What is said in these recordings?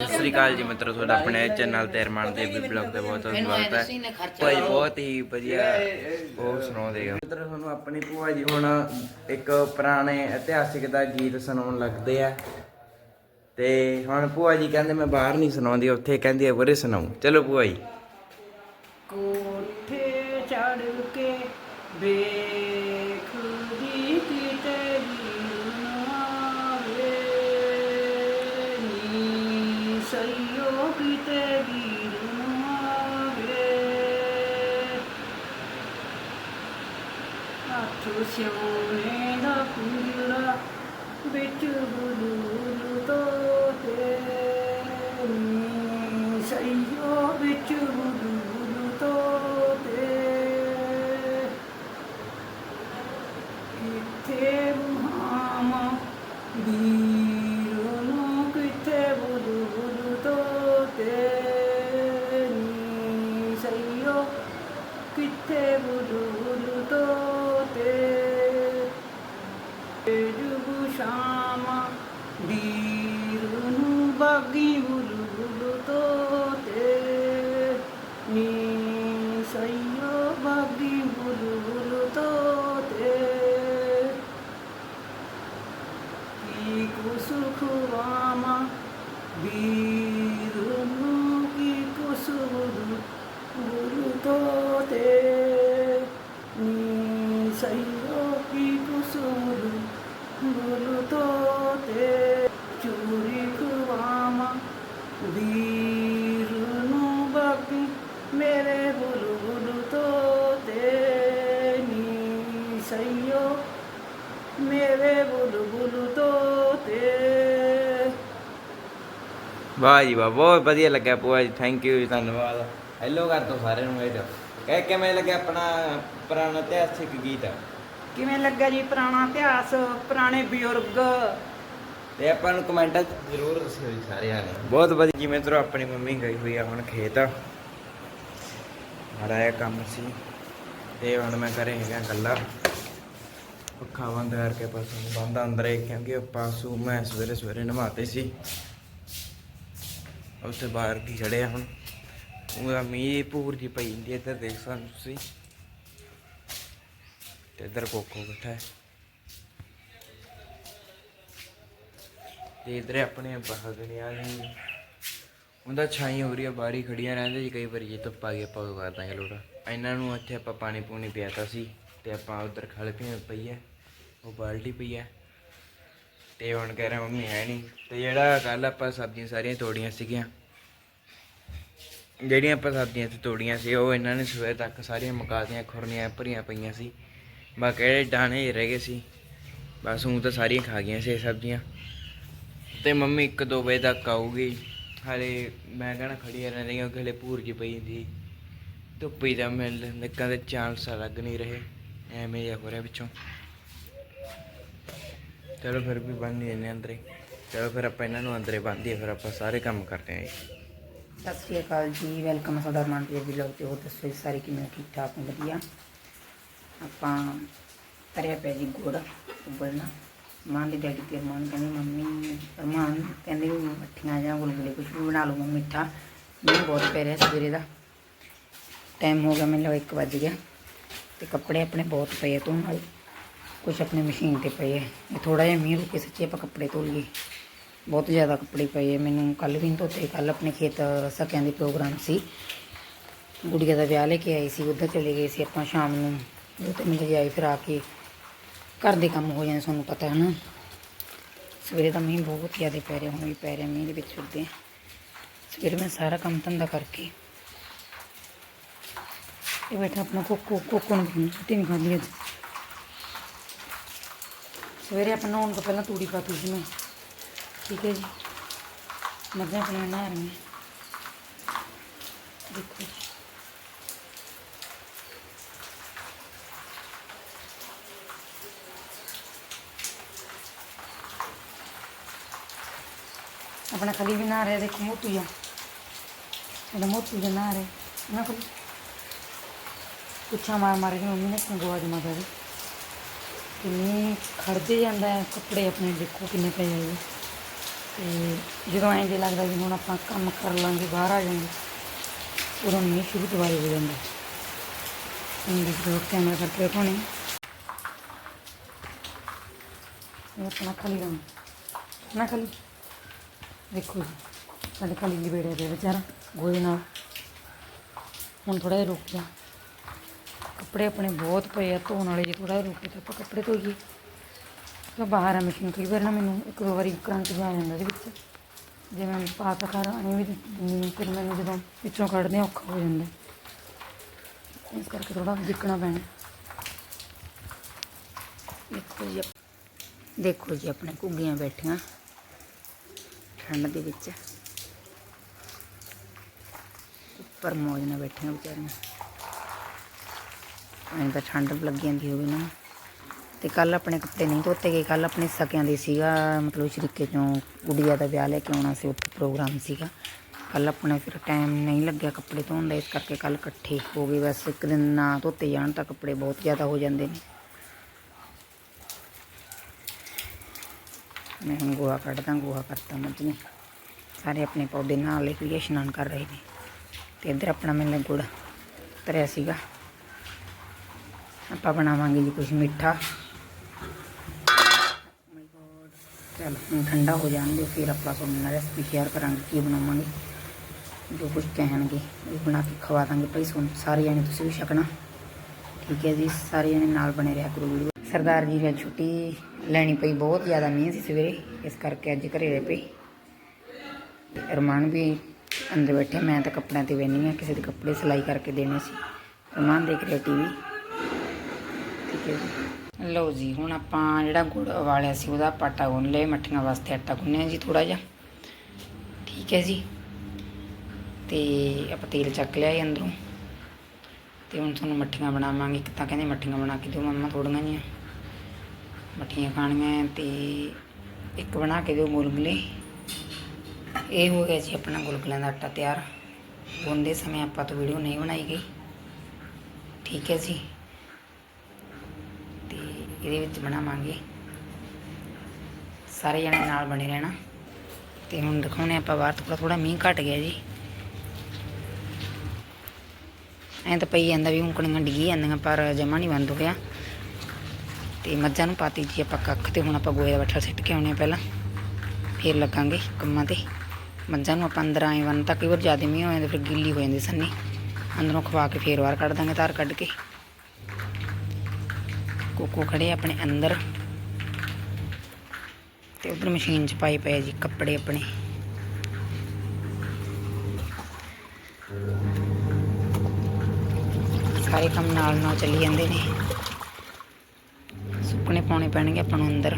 ਸਤਿ ਸ੍ਰੀ ਅਕਾਲ ਜੀ ਮਿੱਤਰੋ ਤੁਹਾਡਾ ਆਪਣੇ ਚੈਨਲ ਤੇ ਅਰਮਾਨ ਦੇ ਵੀ ਬਲੌਗ ਤੇ ਬਹੁਤ ਬਹੁਤ ਸਵਾਗਤ ਹੈ। ਭਾਈ ਬਹੁਤ ਹੀ ਵਧੀਆ ਉਹ ਸੁਣਾਉਂਦੇ ਆ। ਮਿੱਤਰੋ ਤੁਹਾਨੂੰ ਆਪਣੀ ਭੂਆ ਜੀ ਹੁਣ ਇੱਕ ਪੁਰਾਣੇ ਇਤਿਹਾਸਿਕ ਦਾ ਗੀਤ ਸੁਣਾਉਣ ਲੱਗਦੇ ਆ। ਤੇ ਹੁਣ ਭੂਆ ਜੀ ਕਹਿੰਦੇ ਮੈਂ ਬਾਹਰ ਨਹੀਂ ਸੁਣਾਉਂਦੀ ਉੱਥੇ ਕਹਿੰਦੀ ਆ ਉਰੇ ਸੁਣਾਉ। ਚਲੋ ਭੂਆ ਜੀ। ਕੋਠੇ ਚੜ ਕੇ ਵੇਖਦੀ ਕਿਤੇ शौने न पूरा बिच बलूल तो सैयो बिच बलूल तो किथे माम बीरनु किथे बलूल तो सैयो किथे बलूल ਵੀਰ ਨੂੰ ਬਾਗੀ ਬੁਲਬੁਲ ਤੋਤੇ ਨੀ ਸਈਓ ਬਾਗੀ ਬੁਲਬੁਲ ਤੋਤੇ ਕੀ ਕੁ ਸੁਖ ਵਾਮਾ ਵੀਰ ਨੂੰ ਕੀ ਕੁ ਸੁਖ ਗੁਰੂ ਤੋਤੇ ਨੀ ਸਈਓ ਕੀ ਕੁ ਸੁਖ ਗੁਰੂ ਤੋਤੇ ਚੂਰੀ ਖਵਾਮਾ ਵੀਰ ਨੂੰ ਬਾਕੀ ਮੇਰੇ ਬੁਲਬੁਲ ਤੋਤੇ ਨੀ ਸਈਓ ਮੇਰੇ ਬੁਲਬੁਲ ਤੋਤੇ ਵਾਹ ਜੀ ਵਾਹ ਬਹੁਤ ਵਧੀਆ ਲੱਗਿਆ ਭੂਆ ਜੀ ਥੈਂਕ ਯੂ ਜੀ ਧੰਨਵਾਦ। ਹੈਲੋ ਕਰ ਦੋ ਸਾਰਿਆਂ ਨੂੰ ਇਹ ਕਹਿ ਕਿਵੇਂ ਲੱਗਿਆ ਆਪਣਾ ਪੁਰਾਣਾ ਇਤਿਹਾਸਿਕ ਗੀਤ? ਕਿਵੇਂ ਲੱਗਾ ਜੀ ਪੁਰਾਣਾ ਇਤਿਹਾਸ ਪੁਰਾਣੇ ਬਜ਼ੁਰਗ? ਤੇ ਆਪਾਂ ਨੂੰ ਕਮੈਂਟਾਂ 'ਚ ਜ਼ਰੂਰ ਦੱਸਿਓ ਜੀ ਸਾਰਿਆਂ ਨੇ। ਬਹੁਤ ਵਧੀਆ ਜਿਵੇਂ ਤਰ੍ਹਾਂ ਆਪਣੀ ਮੰਮੀ ਗਈ ਹੋਈ ਆ ਹੁਣ ਖੇਤ। ਮਾੜਾ ਜਿਹਾ ਕੰਮ ਸੀ ਤੇ ਹੁਣ ਮੈਂ ਘਰੇ ਹੈਗਾ ਗੱਲਾਂ ਪੱਖਾ ਬੰਦ ਕਰਕੇ ਪਸ਼ੂ ਬੰਦ ਅੰਦਰੇ ਕਿਉਂਕਿ ਪਸ਼ੂ ਮੈਂ ਸਵੇਰੇ ਸਵੇਰੇ ਨਵਾਤੇ ਸੀ। ਉੱਥੇ ਬਾਹਰ ਕੀ ਖੜਿਆ ਹੁਣ? ਉਹਦਾ ਮੀਂਹ ਪੂਰ ਜੀ ਪਈ ਜਾਂਦੀ ਇੱਧਰ ਦੇਖ ਸਕਦੇ ਤੁਸੀਂ। ਤੇ ਇੱਧਰ ਕੋਕੋ ਬੈਠਾ ਹੈ। ਤੇ ਇਧਰ ਆਪਣੇ ਬਾਗਣੀਆਂ ਨੇ ਉਹਦਾ ਛਾਈ ਹੋ ਰਹੀ ਆ ਬਾਰੀ ਖੜੀਆਂ ਰਹਿੰਦੇ ਜੀ, ਕਈ ਵਾਰੀ ਜੇ ਧੁੱਪ ਆ ਗਈ ਆਪਾਂ ਉਹ ਕਰ ਦਾਂਗੇ ਲੋੜਾ। ਇਹਨਾਂ ਨੂੰ ਇੱਥੇ ਆਪਾਂ ਪਾਣੀ ਪੂਣੀ ਪਿਆਤਾ ਸੀ, ਤੇ ਆਪਾਂ ਉਧਰ ਖਲ ਪੀ ਪਈ ਹੈ। ਉਹ ਬਾਲਟੀ ਪਈ ਹੈ। ਤੇ ਹੁਣ ਕਹਿ ਰਿਹਾ ਮੰਮੀ ਹੈ ਨਹੀਂ। ਤੇ ਜਿਹੜਾ ਕੱਲ ਆਪਾਂ ਸਬਜ਼ੀਆਂ ਸਾਰੀਆਂ ਤੋੜੀਆਂ ਸੀਗੀਆਂ, ਜਿਹੜੀਆਂ ਆਪਾਂ ਸਬਜ਼ੀਆਂ ਇੱਥੇ ਤੋੜੀਆਂ ਸੀ, ਉਹ ਇਹਨਾਂ ਨੇ ਸਵੇਰ ਤੱਕ ਸਾਰੀਆਂ ਮੁਕਾਤੀਆਂ ਖੁਰਨੀਆਂ ਭਰੀਆਂ ਪਈਆਂ ਸੀ। ਬਾਕੀ ਜਿਹੜੇ ਦਾਣੇ ਰਹਿ ਗਏ ਸੀ। ਬਸ ਉਹ ਤਾਂ ਸਾਰੀਆਂ ਖਾ ਗਈਆਂ ਸੀ ਸਬਜ਼ੀਆਂ। ਤੇ ਮੰਮੀ 1-2 ਵਜੇ ਤੱਕ ਆਊਗੀ। ਹਾਲੇ ਮੈਂ ਕਹਣਾ ਖੜੀ ਰਹਿੰਦੀ ਕਿਉਂਕਿ ਹਲੇ ਭੂਰ ਜੀ ਪਈ ਹੁੰਦੀ। ਧੁੱਪੀ ਦਾ ਮਿਲ ਨਿੱਕਾਂ ਦੇ ਚਾਂਸ ਲੱਗ ਨਹੀਂ ਰਹੇ। ਐਵੇਂ ਜਿਹਾ ਹੋ ਰਿਹਾ ਵਿੱਚੋਂ। ਚਲੋ ਫਿਰ ਵੀ ਬੰਦ ਹੀ ਅੰਦਰੇ। ਚਲੋ ਫਿਰ ਆਪਾਂ ਇਹਨਾਂ ਨੂੰ ਅੰਦਰੇ ਬੰਨ੍ਹਦੀਏ ਫਿਰ ਆਪਾਂ ਸਾਰੇ ਕੰਮ ਕਰਦੇ ਆਂ ਜੀ। ਸਤਿ ਸ਼੍ਰੀ ਅਕਾਲ ਜੀ, ਵੈਲਕਮ ਹੈ ਤੁਹਾਡਾ ਰਮਾਨ ਜੀ ਵਲੌਗ ਤੇ। ਹੋਰ ਦੱਸੋ ਜੀ, ਸਾਰੇ ਕਿਵੇਂ ਹੋ? ਠੀਕ ਠਾਕ ਹੋ? ਵਧੀਆ? ਆਪਾਂ ਤਰਿਆ ਪਿਆ ਜੀ ਗੁੜ ਉਬਲਣਾ। ਮਾਨ ਦੀ ਡੈਡੀ ਤੇ ਅਰਮਾਨ ਕਹਿੰਦੇ, ਮੰਮੀ, ਅਰਮਾਨ ਕਹਿੰਦੇ ਵੀ ਮੱਠੀਆਂ ਜਾਂ ਗੁਲਗੁਲੇ ਕੁਝ ਵੀ ਬਣਾ ਲਓ ਮੈਂ ਮਿੱਠਾ। ਮੀਂਹ ਬਹੁਤ ਪੈ ਰਿਹਾ ਸਵੇਰੇ ਦਾ। ਟਾਈਮ ਹੋ ਗਿਆ ਮੈਨੂੰ ਲੱਗਾ 1 ਵੱਜ ਗਿਆ ਤੇ ਕੱਪੜੇ ਆਪਣੇ ਬਹੁਤ ਪਏ ਆ ਧੋਣ ਵਾਲੇ। ਕੁਝ ਆਪਣੇ ਮਸ਼ੀਨ ਤੇ ਪਏ ਹੈ ਇਹ ਥੋੜਾ ਜਿਹਾ ਮੀਂਹ ਰੁਕੇ ਸੱਚੀ ਆਪਾਂ ਕੱਪੜੇ ਧੋ ਲਈਏ ਬਹੁਤ ਜ਼ਿਆਦਾ ਕੱਪੜੇ ਪਏ ਹੈ ਮੈਨੂੰ ਕੱਲ ਵੀ ਨਹੀਂ ਧੋਤੇ ਕੱਲ ਆਪਣੇ ਖੇਤ ਸਕਿਆਂ ਦੇ ਪ੍ਰੋਗਰਾਮ ਸੀ। ਗੁੜੀਆ ਦਾ ਵਿਆਹ ਲੈ ਕੇ ਆਈ ਸੀ, ਉੱਧਰ ਚਲੇ ਗਏ ਸੀ ਆਪਾਂ ਸ਼ਾਮ ਨੂੰ। ਦੋ ਤਿੰਨ ਵਜੇ ਆਏ ਫਿਰ ਆ ਕੇ ਘਰ ਦੇ ਕੰਮ ਹੋ ਜਾਂਦੇ ਤੁਹਾਨੂੰ ਪਤਾ ਹੈ ਨਾ ਸਵੇਰੇ ਤਾਂ ਮੀਂਹ ਬਹੁਤ ਜ਼ਿਆਦਾ ਪੈ ਰਿਹਾ, ਹੁਣ ਵੀ ਪੈ ਰਿਹਾ ਮੀਂਹ ਦੇ ਵਿੱਚ ਫਿਰਦੇ ਸਵੇਰੇ ਮੈਂ ਸਾਰਾ ਕੰਮ ਧੰਦਾ ਕਰਕੇ ਇਹ ਬੈਠਾ ਆਪਣਾ ਕੋਕੋ ਕੋਕੋ ਨੂੰ ਛੁੱਟੀ ਨਹੀਂ ਖਾਂਦੀ ਅੱਜ। ਸਵੇਰੇ ਆਪਾਂ ਨਹਾਉਣ ਤੋਂ ਪਹਿਲਾਂ ਤੂੜੀ ਪਾਤੀ ਸੀ ਮੈਂ ਠੀਕ ਹੈ ਜੀ। ਮੱਝਾਂ ਆਪਣੀਆਂ ਨਹਾ ਰਹੀਆਂ। ਦੇਖੋ ਜੀ। ਆਪਣਾ ਖਲੀ ਵੀ ਨਹਾ ਰਿਹਾ, ਦੇਖੋ ਮੋਟੂ ਜਾ ਇਹਦਾ ਮੋਟੂ ਜਾ ਨਹਾ ਰਿਹਾ। ਨਾ ਖਲੀ ਪੁੱਛਾਂ ਮਾਰ ਮਾਰ ਕੇ ਮੰਮੀ ਨੇ ਆਪਣਾ ਗੋਆ ਜਮਾ ਕਰ ਕਿੰਨੀ ਖੜਦੇ ਜਾਂਦਾ ਹੈ, ਕੱਪੜੇ ਆਪਣੇ ਦੇਖੋ ਕਿੰਨੇ ਪਏ ਹੋਏ ਆ। ਤੇ ਜਦੋਂ ਐਂ ਜੇ ਲੱਗਦਾ ਵੀ ਹੁਣ ਆਪਾਂ ਕੰਮ ਕਰ ਲਾਂਗੇ, ਬਾਹਰ ਆ ਜਾਵਾਂਗੇ, ਉਦੋਂ ਮੀਂਹ ਸ਼ੁਰੂ ਦੁਬਾਰੇ ਹੋ ਜਾਂਦਾ। ਹੁਣ ਦੇਖ ਕੈਮਰਾ ਕਰਕੇ ਦਿਖਾਉਣੇ ਇਹ ਆਪਣਾ ਖਾਲੀ ਰੰਗ ਨਾ ਖਾਲੀ। ਦੇਖੋ ਜੀ, ਸਾਡੇ ਖਾਲੀ ਲਿਬੇੜਿਆ ਪਿਆ ਵਿਚਾਰਾ, ਗੋਹੇ ਨਾਲ। ਹੁਣ ਥੋੜਾ ਜਿਹਾ ਰੁਕ ਗਿਆ ਕੱਪੜੇ ਆਪਣੇ ਬਹੁਤ ਪਏ ਆ, ਧੋਣ ਵਾਲੇ ਜੇ ਥੋੜਾ ਜਿਹਾ ਰੁਕ ਤਾਂ ਆਪਾਂ ਕੱਪੜੇ ਧੋਈਏ। ਤਾਂ ਬਾਹਰ ਆ ਮਸ਼ੀਨ, ਕਈ ਵਾਰ ਨਾ ਮੈਨੂੰ ਇੱਕ ਦੋ ਵਾਰੀ ਕਰੰਟ ਜਾ ਜਾਂਦਾ ਇਹਦੇ ਵਿੱਚ। ਜੇ ਮੈਂ ਪਾ ਤਾ ਖਾ ਐਵੇਂ ਵੀ ਦਿੰਦੀ ਫਿਰ ਮੈਨੂੰ ਜਦੋਂ ਵਿੱਚੋਂ ਕੱਢਦੇ ਔਖਾ ਹੋ ਜਾਂਦਾ। ਇਸ ਕਰਕੇ ਥੋੜਾ ਜਿੱਕਣਾ ਪੈਣਾ। ਦੇਖੋ ਜੀ ਦੇਖੋ ਜੀ, ਆਪਣੇ ਘੁੱਗੀਆਂ ਬੈਠੀਆਂ। ਠੰਡ ਦੇ ਵਿੱਚ। ਉੱਪਰ ਮੌਜ ਨਾਲ ਬੈਠੀਆਂ ਵਿਚਾਰੀਆਂ। ਐਂ ਤਾਂ ਠੰਡ ਲੱਗੀ ਜਾਂਦੀ ਹੋਵੇ ਨਾ। ਤੇ ਕੱਲ ਆਪਣੇ ਕੱਪੜੇ ਨਹੀਂ ਧੋਤੇ ਗਏ। ਕੱਲ ਆਪਣੇ ਸਕਿਆਂ ਦੇ ਸੀਗਾ, ਮਤਲਬ ਸ਼ਰੀਕੇ ਚੋਂ ਗੁੜੀਆ ਦਾ ਵਿਆਹ ਲੈ ਕੇ ਆਉਣਾ ਸੀ, ਉੱਥੇ ਪ੍ਰੋਗਰਾਮ ਸੀਗਾ। ਕੱਲ ਆਪਣੇ ਫਿਰ ਟਾਈਮ ਨਹੀਂ ਲੱਗਿਆ ਕੱਪੜੇ ਧੋਣ ਦਾ, ਇਸ ਕਰਕੇ ਕੱਲ ਇਕੱਠੇ ਹੋ ਗਏ। ਬਸ ਇੱਕ ਦਿਨ ਨਾ ਧੋਤੇ ਜਾਣ ਤਾਂ ਕੱਪੜੇ ਬਹੁਤ ਜ਼ਿਆਦਾ ਹੋ ਜਾਂਦੇ ਨੇ। ਮੈਂ ਹੁਣ ਗੋਹਾ ਕੱਢਦਾ, ਗੋਹਾ ਕਰਤਾ ਮੱਝ ਨੇ। ਸਾਰੇ ਆਪਣੇ ਪੌਦੇ ਨਾਲ ਲੈ ਕੇ ਇਸ਼ਨਾਨ ਕਰ ਰਹੇ ਨੇ। ਤੇ ਇੱਧਰ ਆਪਣਾ ਮੈਨੂੰ ਗੁੜ ਤਰਿਆ ਸੀਗਾ। ਆਪਾਂ ਬਣਾਵਾਂਗੇ ਜੀ ਕੁਝ ਮਿੱਠਾ। oh ਚਲ, ਹੁਣ ਠੰਡਾ ਹੋ ਜਾਣਗੇ, ਫਿਰ ਆਪਾਂ ਤੁਹਾਨੂੰ ਨਾਲ ਰੈਸਪੀ ਸ਼ੇਅਰ ਕਰਾਂਗੇ, ਕੀ ਬਣਾਵਾਂਗੇ। ਜੋ ਕੁਝ ਕਹਿਣਗੇ, ਉਹ ਬਣਾ ਕੇ ਖਵਾ ਦਾਂਗੇ। ਭਾਈ ਸੁਣ ਸਾਰੇ ਜਣੇ ਤੁਸੀਂ ਵੀ ਛਕਣਾ। ਠੀਕ ਹੈ ਜੀ, ਸਾਰੇ ਜਣੇ ਨਾਲ ਬਣੇ ਰਿਹਾ ਕਰੋ ਵੀਡੀਓ। ਸਰਦਾਰ ਜੀ ਨੇ ਛੁੱਟੀ ਲੈਣੀ ਪਈ, ਬਹੁਤ ਜ਼ਿਆਦਾ ਮੀਂਹ ਸੀ ਸਵੇਰੇ। ਇਸ ਕਰਕੇ ਅੱਜ ਘਰੇ ਰਹੇ ਪਈ ਰਮਾਨ ਵੀ ਅੰਦਰ ਬੈਠੇ, ਮੈਂ ਤਾਂ ਕੱਪੜਿਆਂ ਤੇ ਬੈਣੀ ਆ, ਕਿਸੇ ਦੇ ਕੱਪੜੇ ਸਿਲਾਈ ਕਰਕੇ ਦੇਣੇ ਸੀ। ਰਮਾਨ ਦੇਖ ਰਿਹਾ ਟੀਵੀ ਠੀਕ ਹੈ ਜੀ। ਲਓ ਜੀ, ਹੁਣ ਆਪਾਂ ਜਿਹੜਾ ਗੁੜ ਉਬਾਲਿਆ ਸੀ, ਉਹਦਾ ਆਪਾਂ ਆਟਾ ਗੁੰਨ ਲਿਆ ਮੱਠੀਆਂ ਵਾਸਤੇ ਆਟਾ ਗੁੰਨਿਆ ਜੀ ਥੋੜਾ ਜਿਹਾ। ਠੀਕ ਹੈ ਜੀ। ਤੇ ਆਪਾਂ ਤੇਲ ਚੱਕ ਲਿਆ ਜੀ ਅੰਦਰੋਂ। ਤੇ ਹੁਣ ਤੁਹਾਨੂੰ ਮੱਠੀਆਂ ਬਣਾਵਾਂਗੇ। ਇੱਕ ਤਾਂ ਕਹਿੰਦੇ ਮੱਠੀਆਂ ਬਣਾ ਕੇ ਦਿਓ, ਮੰਮਾ ਥੋੜੀਆਂ ਜੀਆਂ ਮੱਠੀਆਂ ਖਾਣੀਆਂ ਹੈ ਤੇ ਇੱਕ ਬਣਾ ਕੇ ਦਿਓ ਗੁਲਗੁਲੇ ਇਹ ਹੋ ਗਿਆ ਜੀ ਆਪਣਾ ਗੁਲਗੁਲਿਆਂ ਦਾ ਆਟਾ ਤਿਆਰ। ਗੁੰਦੇ ਸਮੇਂ ਆਪਾਂ ਤੋਂ ਵੀਡੀਓ ਨਹੀਂ ਬਣਾਈ ਗਈ। ਠੀਕ ਹੈ ਜੀ। ਇਹਦੇ ਵਿੱਚ ਬਣਾਵਾਂਗੇ। ਸਾਰੇ ਜਣੇ ਨਾਲ ਬਣੇ ਰਹਿਣਾ। ਤੇ ਹੁਣ ਦਿਖਾਉਣੇ ਆਪਾਂ ਬਾਹਰ ਥੋੜਾ ਥੋੜਾ ਮੀਂਹ ਘਟ ਗਿਆ ਜੀ। ਐਂ ਤਾਂ ਪਈ ਜਾਂਦਾ ਵੀ ਉਂਕਣੀਆਂ ਡਿੱਗੀ ਜਾਂਦੀਆਂ, ਪਰ ਜਮਾ ਨਹੀਂ ਬੰਦ ਹੋ ਗਿਆ। ਤੇ ਮੱਝਾਂ ਨੂੰ ਪਾਤੀ ਜੀ ਆਪਾਂ ਕੱਖ ਤੇ, ਹੁਣ ਆਪਾਂ ਗੋਏ ਦਾ ਬੱਠਾ ਸਿੱਟ ਕੇ ਆਉਣੇ ਆ ਪਹਿਲਾਂ। ਫੇਰ ਲੱਗਾਂਗੇ ਕੰਮਾਂ ਤੇ। ਮੱਝਾਂ ਨੂੰ ਆਪਾਂ ਅੰਦਰ ਆਏ, ਵਨ ਤਾਂ ਕਈ ਵਾਰ ਜ਼ਿਆਦਾ ਮੀਂਹ ਹੋ ਜਾਂਦਾ ਫਿਰ ਗਿੱਲੀ ਹੋ ਜਾਂਦੀ ਸੰਨੀ। ਅੰਦਰੋਂ ਖਵਾ ਕੇ ਫੇਰ ਬਾਹਰ ਕੱਢ ਦਾਂਗੇ ਧਾਰ ਕੱਢ ਕੇ। ਕੋਕੋ ਖੜੇ ਆਪਣੇ ਅੰਦਰ। ਤੇ ਉਧਰ ਮਸ਼ੀਨ 'ਚ ਪਾਈ ਪਏ ਜੀ ਕੱਪੜੇ ਆਪਣੇ। ਸਾਰੇ ਕੰਮ ਨਾਲ ਨਾਲ ਚੱਲੀ ਜਾਂਦੇ ਨੇ। ਸੁੱਕਣੇ ਪਾਉਣੇ ਪੈਣਗੇ ਆਪਾਂ ਨੂੰ ਅੰਦਰ।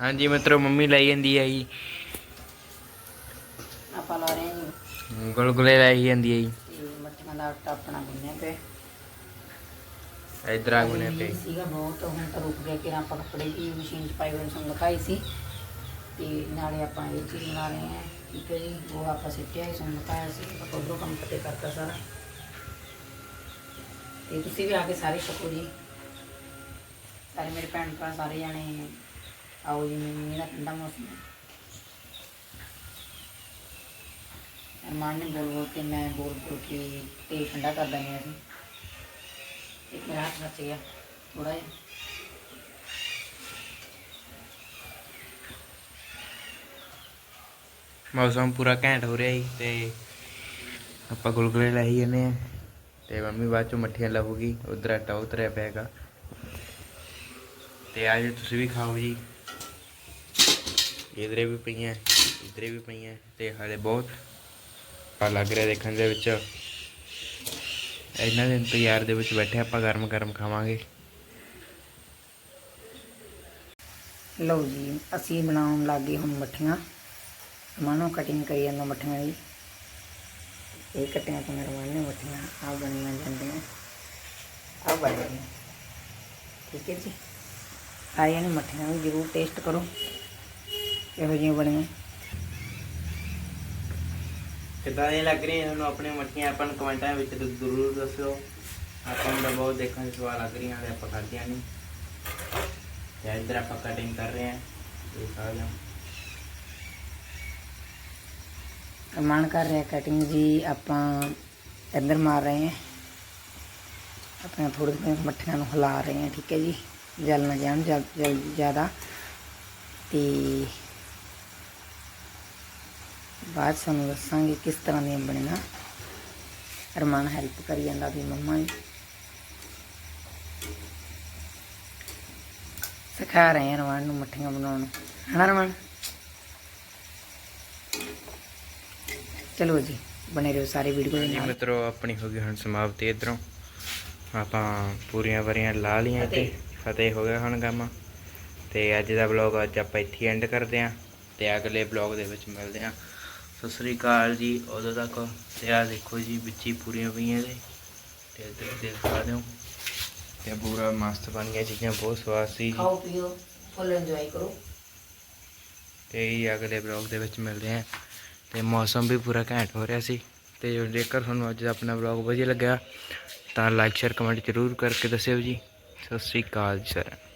ਹਾਂਜੀ ਮਿੱਤਰੋ ਮੰਮੀ ਲਈ ਜਾਂਦੀ ਹੈ ਜੀ। ਆਪਾਂ ਲਾ ਰਹੇ ਹਾਂ ਗੁਲਗੁਲੇ ਲਾਈ ਜਾਂਦੀ ਹੈ ਜੀ। ਮੱਠੀਆਂ ਦਾ ਆਟਾ ਆਪਣਾ ਗੁੰਨਿਆ ਪਿਆ। ਇਧਰ ਆ ਗੁਨੇ ਪਏ ਸੀਗਾ ਬਹੁਤ ਹੁਣ ਤਾਂ ਰੁਕ ਗਿਆ ਕਿ ਆਪਾਂ ਕੱਪੜੇ ਵੀ ਮਸ਼ੀਨ 'ਚ ਪਾਈ ਨੇ ਤੁਹਾਨੂੰ ਦਿਖਾਈ ਸੀ। ਤੇ ਨਾਲੇ ਆਪਾਂ ਇਹ ਚੀਜ਼ ਬਣਾ ਰਹੇ ਹਾਂ ਠੀਕ ਹੈ ਜੀ। ਉਹ ਆਪਾਂ ਸਿੱਟਿਆ ਸੀ ਤੁਹਾਨੂੰ ਦਿਖਾਇਆ ਸੀ। ਆਪਾਂ ਉਧਰੋਂ ਕੰਮ ਪਤੇ ਕਰਤਾ ਸਾਰਾ। ਤੇ ਤੁਸੀਂ ਵੀ ਆ ਕੇ ਸਾਰੇ ਛਕੋ ਜੀ। ਸਾਰੇ ਮੇਰੇ ਭੈਣ ਭਰਾ ਸਾਰੇ ਜਾਣੇ ਆਓ ਜੀ ਦਾ ਠੰਡਾ ਮੌਸਮ ਹੈ। ਅਰਮਾਨ ਨੇ ਬੋਲ ਬੋਲ ਕੇ ਮੈਂ ਬੋਲ ਬੋਲ ਕੇ ਤੇ ਠੰਡਾ ਕਰ ਦਿੰਦੇ ਅਸੀਂ ਇੱਕ ਮੇਰਾ ਹੱਥ ਬਚ ਗਿਆ ਥੋੜਾ ਜਿਹਾ। ਮੌਸਮ ਪੂਰਾ ਘੈਂਟ ਹੋ ਰਿਹਾ ਜੀ ਤੇ ਆਪਾਂ ਗੁਲਗੁਲੇ ਲਾਈ ਜਾਂਦੇ ਆ ਤੇ ਮੰਮੀ ਬਾਅਦ ਚੋਂ ਮੱਠੀਆਂ ਲਾਹੂਗੀ ਉਧਰ ਆਟਾ ਉਤਰਿਆ ਪਿਆਗਾ ਤੇ ਅੱਜ ਤੁਸੀਂ ਵੀ ਖਾਓ ਜੀ, ਇਧਰੇ ਵੀ ਪਈਆਂ, ਇਧਰੇ ਵੀ ਪਈਆਂ ਤੇ ਹਾਲੇ ਬਹੁਤ ਲੱਗ ਰਿਹਾ ਦੇਖਣ ਦੇ ਵਿੱਚ। ਇਹਨਾਂ ਦੇ ਇੰਤਜ਼ਾਰ ਦੇ ਵਿੱਚ ਬੈਠੇ, ਆਪਾਂ ਗਰਮ ਗਰਮ ਖਾਵਾਂਗੇ। ਲਓ ਜੀ, ਅਸੀਂ ਬਣਾਉਣ ਲੱਗੇ ਹੁਣ ਮੱਠੀਆਂ। ਮਾਨੋ ਕਟਿੰਗ ਕਰੀ ਜਾਂਦਾ ਮੱਠੀਆਂ ਦੀ। ਇਹ ਕਟਿੰਗਾਂ ਤੋਂ ਮੇਰੇ ਨੇ ਮੱਠੀਆਂ ਆ ਬਣੀਆਂ ਜਾਂਦੀਆਂ। ਆ ਬਣੀਆਂ ਠੀਕ ਹੈ ਜੀ। ਸਾਰਿਆਂ ਨੇ ਮੱਠੀਆਂ ਵੀ ਜ਼ਰੂਰ ਟੇਸਟ ਕਰੋ। ਇਹੋ ਜਿਹੀਆਂ ਬਣੀਆਂ। ਕਿੱਦਾਂ ਦੀ ਲੱਗ ਰਹੀਆਂ ਤੁਹਾਨੂੰ ਆਪਣੀਆਂ ਮੱਠੀਆਂ? ਆਪਾਂ ਨੂੰ ਕਮੈਂਟਾਂ ਵਿੱਚ ਜ਼ਰੂਰ ਦੱਸਿਓ। ਆਪਾਂ ਨੂੰ ਤਾਂ ਬਹੁਤ ਦੇਖਣ ਦੇ ਸਵਾਲ ਲੱਗ ਰਹੀਆਂ ਨੇ, ਆਪਾਂ ਖਾਧੀਆਂ ਨਹੀਂ ਤੇ ਇੱਧਰ ਆਪਾਂ ਕਟਿੰਗ ਕਰ ਰਹੇ ਹਾਂ। ਇਹ ਖਾ ਲਿਆ ਅਰਮਾਨ ਕਰ ਰਿਹਾ ਕਟਿੰਗ ਜੀ, ਆਪਾਂ ਇੱਧਰ ਮਾਰ ਰਹੇ ਹਾਂ। ਆਪਣੇ ਥੋੜੇ ਜਿਹੇ ਮੱਠੀਆਂ ਨੂੰ ਹਿਲਾ ਰਹੇ ਹਾਂ, ਠੀਕ ਹੈ ਜੀ। ਜਲ ਨਾ ਜਾਣ, ਜਲ ਜਲ ਜ਼ਿਆਦਾ। ਤੇ ਬਾਅਦ ਸਾਨੂੰ ਦੱਸਾਂਗੇ ਕਿਸ ਤਰ੍ਹਾਂ ਦੀਆਂ ਬਣੀਆਂ। ਅਰਮਾਨ ਹੈਲਪ ਕਰੀ ਜਾਂਦਾ ਵੀ ਮੰਮਾ ਜੀ। ਸਿਖਾ ਰਹੇ ਹਾਂ ਅਰਮਾਨ ਨੂੰ ਮੱਠੀਆਂ ਬਣਾਉਣ। ਹਨਾ ਅਰਮਾਨ? ਚਲੋ ਜੀ ਬਣੇ ਰਹੋ ਸਾਰੇ ਵੀਡੀਓ ਦੇ ਜੀ ਨਾਲ। ਮਿੱਤਰੋ ਆਪਣੀ ਹੋ ਗਈ ਹੁਣ ਸਮਾਪਤੀ ਇਧਰੋਂ। ਆਪਾਂ ਪੂਰੀਆਂ ਵਰੀਆਂ ਲਾ ਲੀਆਂ ਤੇ ਫਤਿਹ। ਹੋ ਗਿਆ ਹੁਣ ਕੰਮ ਤੇ ਅੱਜ ਦਾ ਵਲੌਗ ਅੱਜ ਆਪਾਂ ਇੱਥੇ ਐਂਡ ਕਰਦੇ ਆਂ ਤੇ ਅਗਲੇ ਵਲੌਗ ਦੇ ਵਿੱਚ ਮਿਲਦੇ ਆਂ ਸਤਿ ਸ੍ਰੀ ਅਕਾਲ ਜੀ। ਉਦੋਂ ਤੱਕ ਤੇ ਆ ਦੇਖੋ ਜੀ ਵਿੱਚੀ ਪੂਰੀਆਂ ਪਈਆਂ ਨੇ। ਤੇ ਇੱਧਰ ਦੇਖ ਸਕਦੇ ਹੋ ਤੇ ਪੂਰਾ ਮਸਤ ਬਣ ਗਿਆ ਚੀਜ਼ਾਂ ਬਹੁਤ ਸਵਾਦ ਸੀ ਜੀ। ਖਾਓ ਪੀਓ ਫੁੱਲ ਇੰਜੋਏ ਕਰੋ। ਤੇ ਇਹ ਅਗਲੇ ਵਲੌਗ ਦੇ ਵਿੱਚ ਮਿਲਦੇ ਆਂ ਤੇ ਮੌਸਮ ਵੀ ਪੂਰਾ ਘੈਂਟ ਹੋ ਰਿਹਾ ਸੀ। ਤੇ ਜੋ ਜੇਕਰ ਤੁਹਾਨੂੰ ਅੱਜ ਆਪਣਾ ਵਲੌਗ ਵਧੀਆ ਲੱਗਾ ਤਾਂ ਲਾਈਕ ਸ਼ੇਅਰ ਕਮੈਂਟ ਜ਼ਰੂਰ ਕਰਕੇ ਦੱਸਿਓ ਜੀ। ਸਤਿ ਸ੍ਰੀ ਅਕਾਲ ਜੀ ਸਾਰਿਆਂ ਨੂੰ।